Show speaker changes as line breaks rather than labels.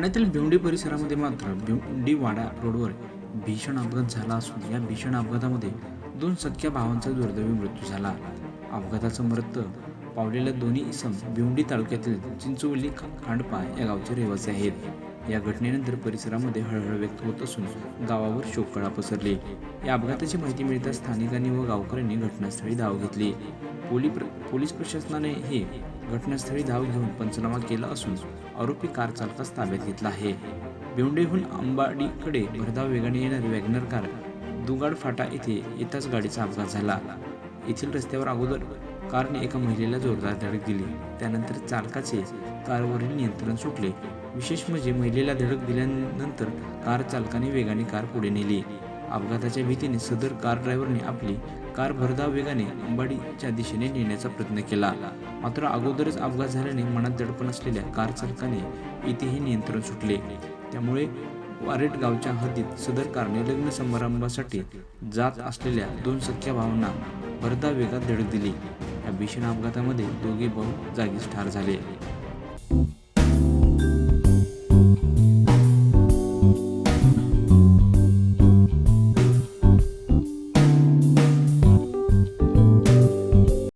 ठाण्यातील भिवंडी परिसरामध्ये मात्र भिवंडी वाडा रोडवर भीषण अपघात झाला असून या भीषण अपघातामध्ये दोन सख्या भावांचा दुर्दैवी मृत्यू झाला. अपघाताचं मृत पावलेल्या दोन्ही इसम भिवंडी तालुक्यातील चिंचवली खांडपा या गावचे रहिवासी आहेत. या घटनेनंतर परिसरामध्ये हळहळ व्यक्त होत असून गावावर शोककळा पसरली. या अपघाताची माहिती मिळताच स्थानिकांनी व गावकऱ्यांनी घटनास्थळी धाव घेतली. पोली प्र पोलीस प्रशासनाने हे घटनास्थळी धाव घेऊन पंचनामा केला असून आरोपी कार चालकास ताब्यात घेतला आहे. भिवंडीहून अंबाडीकडे भरधाव वेगाने येणारी वॅगनर कार दुगाड फाटा येथे येताच गाडीचा अपघात झाला. येथील रस्त्यावर अगोदर कारने एका महिलेला जोरदार धडक दिली. त्यानंतर चालकाचे कारवरील नियंत्रण सुटले. विशेष म्हणजे महिलेला धडक दिल्यानंतर कार चालकाने वेगाने कार पुढे नेली. अपघाताच्या भीतीने सदर कार ड्रायव्हरने आपली कार भरधाव वेगाने अंबाडीच्या दिशेने नेण्याचा प्रयत्न केला. मात्र अगोदरच अपघात झाल्याने मनात दडपण असलेल्या कार चालकाने इथेही नियंत्रण सुटले. त्यामुळे वारेट गावच्या हद्दीत सदर कारने लग्न समारंभासाठी जात असलेल्या दोन सख्या भावांना भरधाव वेगात धडक दिली. या भीषण अपघातामध्ये दोघे भाऊ जागीच ठार झाले.